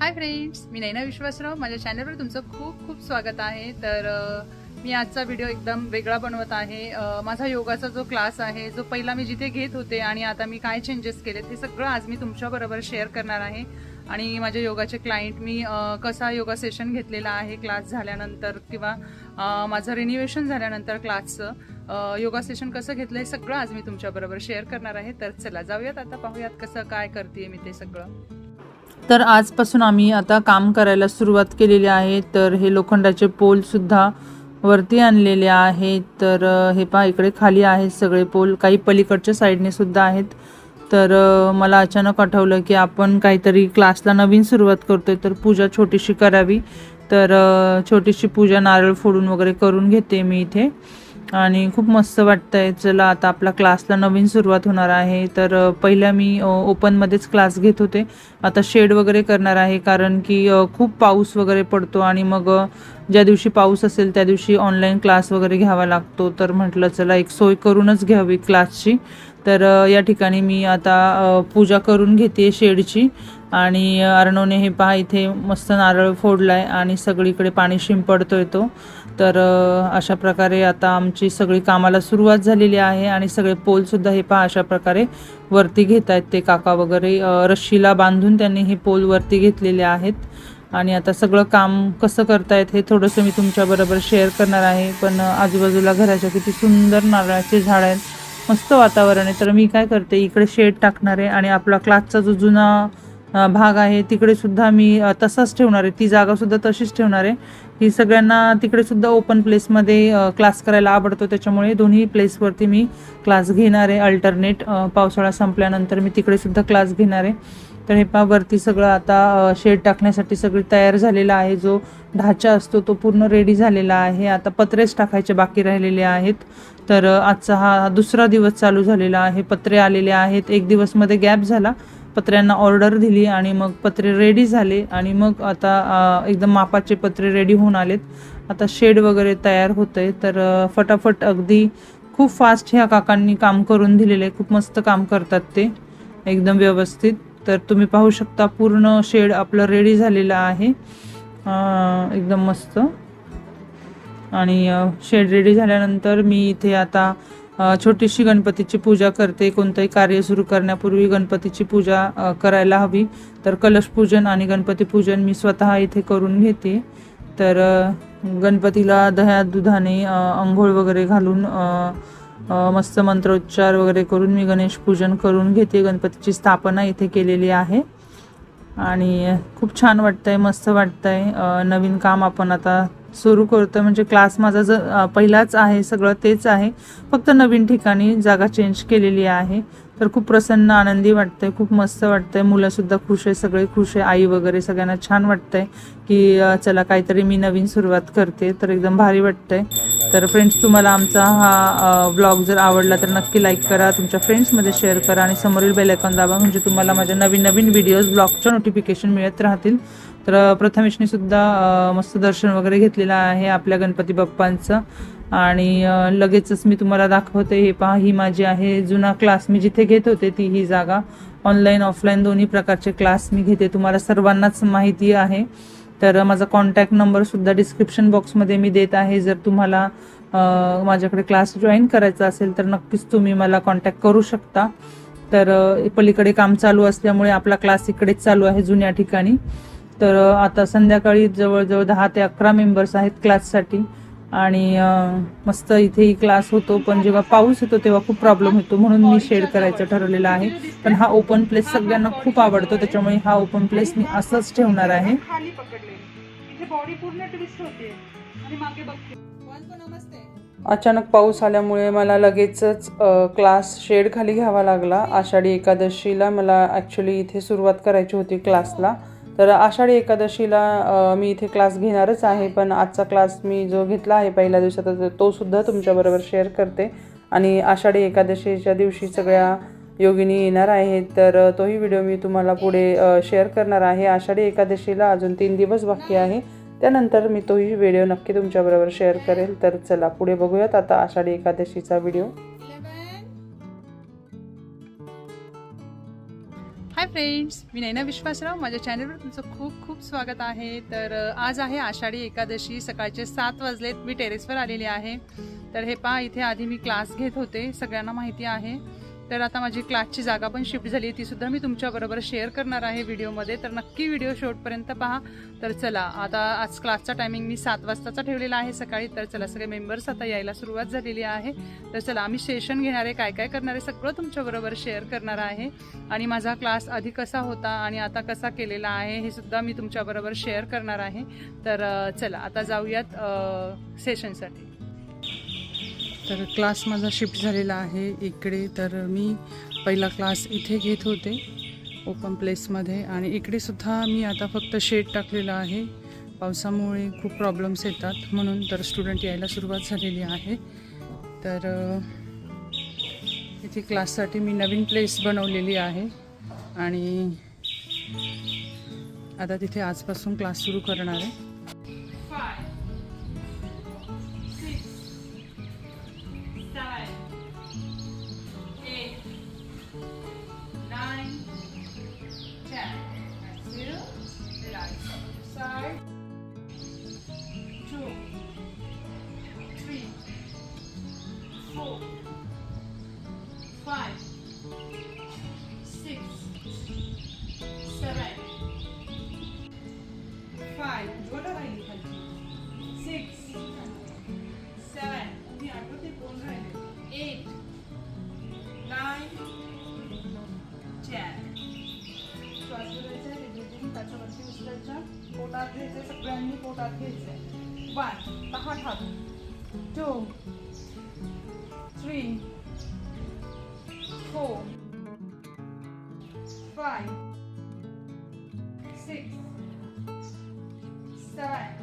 Hi friends मी नैना विश्वासराव. माझ्या चॅनलवर तुमचं खूप खूप स्वागत आहे. तर मी आजचा व्हिडिओ एकदम वेगळा बनवत आहे. माझा योगाचा जो क्लास आहे जो पहिला मी जिथे घेत होते आणि आता मी काय चेंजेस केले ते सगळं आज मी तुमच्याबरोबर शेअर करणार आहे. आणि माझ्या योगाचे क्लायंट मी कसा योगा सेशन घेतलेला आहे क्लास झाल्यानंतर किंवा माझं रिन्युएशन झाल्यानंतर क्लासचं योगा सेशन कसं घेतलं हे सगळं आज मी तुमच्याबरोबर शेअर करणार आहे. तर चला जाऊयात आता पाहूयात कसं काय करते मी ते सगळं. तर आजपासून आम्ही आता काम करायला सुरुवात केलेली आहे. तर हे लोखंडाचे पोलसुद्धा वरती आणलेले आहेत तर हे पहा इकडे खाली आहेत सगळे पोल. काही पलीकडच्या साईडने सुद्धा आहेत. तर मला अचानक आठवलं की आपण काहीतरी क्लासला नवीन सुरुवात करतोय. तर पूजा छोटीशी करावी. तर छोटीशी पूजा नारळ फोडून वगैरे करून घेते मी इथे. आणि खूप मस्त वाटतंय. चला आता आपला क्लासला नवीन सुरुवात होणार आहे. तर पहिल्या मी ओपनमध्येच क्लास घेत होते. आता शेड वगैरे करणार आहे कारण की खूप पाऊस वगैरे पडतो आणि मग ज्या दिवशी पाऊस असेल त्या दिवशी ऑनलाईन क्लास वगैरे घ्यावा लागतो. तर म्हटलं चला एक सोय करूनच घ्यावी क्लासची तर या ठिकाणी मी आता पूजा करून घेते शेडची आणि अर्णवने हे पहा इथे मस्त नारळ फोडलाय आणि सगळीकडे पाणी शिंपडतोय तो. तर अशा प्रकारे आता आमची सगळी कामाला सुरुवात झालेली आहे आणि सगळे पोलसुद्धा हे पहा अशा प्रकारे वरती घेत आहेत ते काका वगैरे. अ, रश्शीला बांधून त्यांनी हे पोल वरती घेतलेले आहेत. आणि आता सगळं काम कसं करतायत हे थोडंसं मी तुमच्याबरोबर शेअर करणार आहे. पण आजूबाजूला घराच्या किती सुंदर नारळाचे झाड आहेत. मस्त वातावरण आहे. तर मी काय करते इकडे शेड टाकणार आहे आणि आपला क्लासचा जो जुना भाग आहे. तिकडे सुद्धा मी तसाच ठेवणार आहे. ती जागा सुद्धा तशीच ठेवणार आहे. ही सगळ्यांना तिकडे सुद्धा ओपन प्लेसमध्ये क्लास करायला आवडतो. त्याच्यामुळे दोन्ही प्लेसवरती मी क्लास घेणार आहे. अल्टरनेट पावसाळा संपल्यानंतर मी तिकडे सुद्धा क्लास घेणार आहे. तर हे पहा वरती सगळं आता शेड टाकण्यासाठी सगळी तयार झालेला आहे. जो ढाचा असतो तो पूर्ण रेडी झालेला आहे. आता पत्रेच टाकायचे बाकी राहिलेले आहेत. तर आजचा हा दुसरा दिवस चालू झालेला आहे. पत्रे आलेले आहेत. एक दिवसमध्ये गॅप झाला. पत्र्यांना ऑर्डर दिली आणि मग पत्रे रेडी झाले आणि मग आता एकदम मापाचे पत्रे रेडी होऊन आलेत. आता शेड वगैरे तयार होतंय. तर फटाफट अगदी खूप फास्ट ह्या काकांनी काम करून दिलेलं आहे. खूप मस्त काम करतात ते. एकदम व्यवस्थित. तर तुम्ही पाहू शकता पूर्ण शेड आपलं रेडी झालेलं आहे. एकदम मस्त. आणि शेड रेडी झाल्यानंतर मी इथे आता छोटीशी गणपतीची पूजा करते. कोणतंही कार्य सुरू करण्यापूर्वी गणपतीची पूजा करायला हवी. तर कलश पूजन आणि गणपती पूजन मी स्वतः इथे करून घेते. तर गणपतीला दह्या दुधाने अंघोळ आंघोळ वगैरे घालून मस्त मंत्रोच्चार वगैरे करून मी गणेश पूजन करून घेते. गणपतीची स्थापना इथे केलेली आहे. आणि खूप छान वाटतंय मस्त वाटतंय. नवीन काम आपण आता सुरू करतो म्हणजे क्लास माझा ज पहिलाच आहे सगळं तेच आहे. फक्त नवीन ठिकाणी जागा चेंज केलेली आहे. तर खूप प्रसन्न आनंदी वाटतंय खूप मस्त वाटतंय. मुलंसुद्धा खुश आहे सगळे खुश आहे आई वगैरे सगळ्यांना छान वाटतंय की चला काहीतरी मी नवीन सुरुवात करते. तर एकदम भारी वाटतंय. तर फ्रेंड्स तुम्हाला आमचा हा ब्लॉग जर आवडला तर नक्की लाईक करा. तुमच्या फ्रेंड्समध्ये शेअर करा. आणि समोरील बेलायकॉन दाबा. म्हणजे तुम्हाला माझ्या नवीन नवीन व्हिडिओज ब्लॉगचं नोटिफिकेशन मिळत राहतील. तर अ, प्रथमेशने सुद्धा मस्त दर्शन वगैरे घेतलेलं आहे आपल्या गणपती बाप्पांचं. आणि लगेचच मी तुम्हाला दाखवते हे पहा ही माझी आहे जुना क्लास मी जिथे घेत होते ती ही जागा. ऑनलाईन ऑफलाईन दोन्ही प्रकारचे क्लास मी घेते. तुम्हाला सर्वांनाच माहिती आहे. तर माझा कॉन्टॅक्ट नंबरसुद्धा डिस्क्रिप्शन बॉक्समध्ये मी देत आहे. जर तुम्हाला माझ्याकडे क्लास जॉईन करायचा असेल तर नक्कीच तुम्ही मला कॉन्टॅक्ट करू शकता. तर पलीकडे काम चालू असल्यामुळे आपला क्लास इकडेच चालू आहे जुन्या ठिकाणी. तर आता संध्याकाळी जवळजवळ दहा ते अकरा मेंबर्स आहेत क्लाससाठी आणि मस्त इथेही क्लास होतो. पण जेव्हा पाऊस येतो तेव्हा खूप प्रॉब्लेम होतो. म्हणून मी शेड करायचं ठरवलेलं आहे. पण हा ओपन प्लेस सगळ्यांना खूप आवडतो. त्याच्यामुळे हा ओपन प्लेस मी असंच ठेवणार आहे. अचानक पाऊस आल्यामुळे मला लगेचच क्लास शेड खाली घ्यावा लागला. आषाढी एकादशीला मला ॲक्च्युली इथे सुरुवात करायची होती क्लासला तर आषाढी एकादशीला मी इथे क्लास घेणारच आहे पण आजचा क्लास मी जो घेतला आहे पहिल्या दिवसाचा तोसुद्धा तुमच्याबरोबर शेअर करते. आणि आषाढी एकादशीच्या दिवशी सगळ्या योगिनी येणार आहेत तर तोही व्हिडिओ मी तुम्हाला पुढे शेअर करणार आहे. आषाढी एकादशीला अजून तीन दिवस बाकी आहे. त्यानंतर मी तोही व्हिडिओ नक्की तुमच्याबरोबर शेअर करेल. तर चला पुढे बघूयात आता आषाढी एकादशीचा व्हिडिओ फ्रेंड्स मी नैना विश्वासराव. माझ्या चॅनलवर तुमचं खूप खूप स्वागत आहे. तर आज आहे आषाढी एकादशी. सकाळचे सात वाजलेत. मी टेरेसवर आलेली आहे. तर हे पहा इथे आधी मी क्लास घेत होते. सगळ्यांना माहिती आहे. तर आता माझी क्लासची जागा पण शिफ्ट झाली ती सुद्धा मी तुमच्याबरोबर शेअर करणार आहे व्हिडिओमध्ये. तर नक्की व्हिडिओ शेवटपर्यंत पहा. तर चला आता आज क्लासचा टायमिंग मी सात वाजताचा ठेवलेला आहे सकाळी. तर चला सगळे मेंबर्स आता यायला सुरुवात झालेली आहे. तर चला आम्ही सेशन घेणारे काय काय करणारे सगळं तुमच्याबरोबर शेअर करणार आहे. आणि माझा क्लास आधी कसा होता आणि आता कसा केलेला आहे हे सुद्धा मी तुमच्याबरोबर शेअर करणार आहे. तर चला आता जाऊयात सेशनसाठी तर क्लास माझा शिफ्ट झालेला आहे इकडे. तर मी पहिला क्लास इथे घेत होते ओपन प्लेसमध्ये. आणि इकडे सुद्धा मी आता फक्त शेड टाकलेला आहे. पावसामुळे खूप प्रॉब्लेम्स येतात म्हणून तर स्टुडंट यायला सुरुवात झालेली आहे. तर इथे क्लाससाठी मी नवीन प्लेस बनवलेली आहे. आणि आता तिथे आजपासून क्लास सुरू करणार आहे. पोटात घ्यायचं सगळ्यांनी पोटात घ्यायचंय वन दहा ठाक two three four five six seven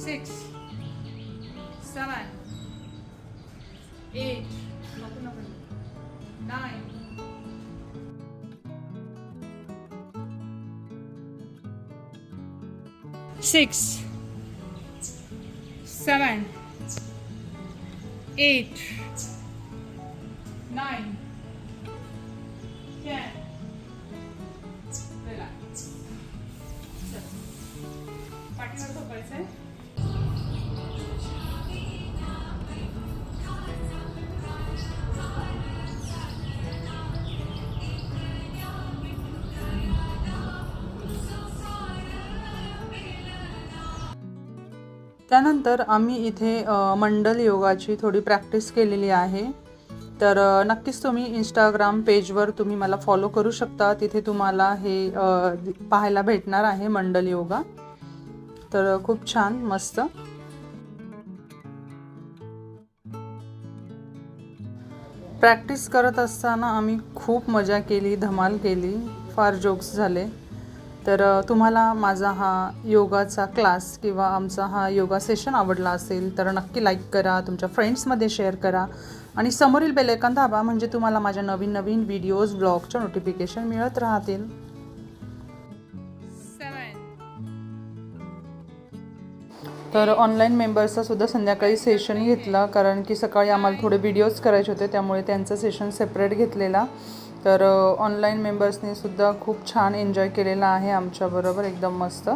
six seven eight nine six seven eight nine ten. Relax. चल. पाठीवर झोपायचंय? त्यानंतर आम्ही इथे मंडल योगाची थोडी प्रॅक्टिस केलेली आहे. तर नक्कीच तुम्ही इंस्टाग्राम पेजवर तुम्ही मला फॉलो करू शकता. तिथे तुम्हाला हे पाहायला भेटणार आहे मंडल योगा. तर खूप छान मस्त. प्रॅक्टिस करत असताना आम्ही खूप मजा केली धमाल केली. फार जोक्स झाले. तर तुम्हाला माझा हा योगाचा क्लास किंवा आमचा हा योगा सेशन आवडला असेल तर नक्की लाईक करा तुमच्या फ्रेंड्समध्ये शेअर करा. आणि समोरील बेलेकन दाबा म्हणजे तुम्हाला माझ्या नवीन नवीन व्हिडिओज ब्लॉगच्या नोटिफिकेशन मिळत राहतील. तर ऑनलाईन मेंबर्सचा सुद्धा संध्याकाळी सेशन घेतला. कारण की सकाळी आम्हाला थोडे व्हिडिओज करायचे होते त्यामुळे त्यांचं सेशन सेपरेट घेतलेला. तर ऑनलाईन मेंबर्सनी सुद्धा खूप छान एन्जॉय केलेला आहे आमच्याबरोबर एकदम मस्त.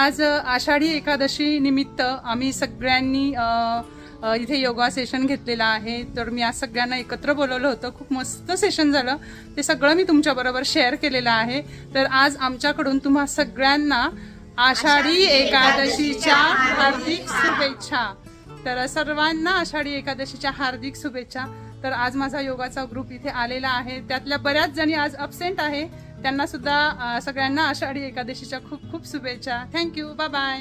आज आषाढी एकादशी निमित्त आम्ही सगळ्यांनी इथे योगा सेशन घेतलेलं आहे. तर मी आज सगळ्यांना एकत्र बोलवलं होतं. खूप मस्त सेशन झालं. ते सगळं मी तुमच्याबरोबर शेअर केलेलं आहे. तर आज आमच्याकडून तुम्हा सगळ्यांना आषाढी एकादशीच्या हार्दिक शुभेच्छा. तर सर्वांना आषाढी एकादशीच्या हार्दिक शुभेच्छा. तर आज माझा योगाचा ग्रुप इथे आलेला आहे. त्यातल्या बऱ्याच जणी आज अबसेंट आहे. त्यांना सुद्धा सगळ्यांना आषाढी एकादशीच्या खूप खूप शुभेच्छा. Thank you bye bye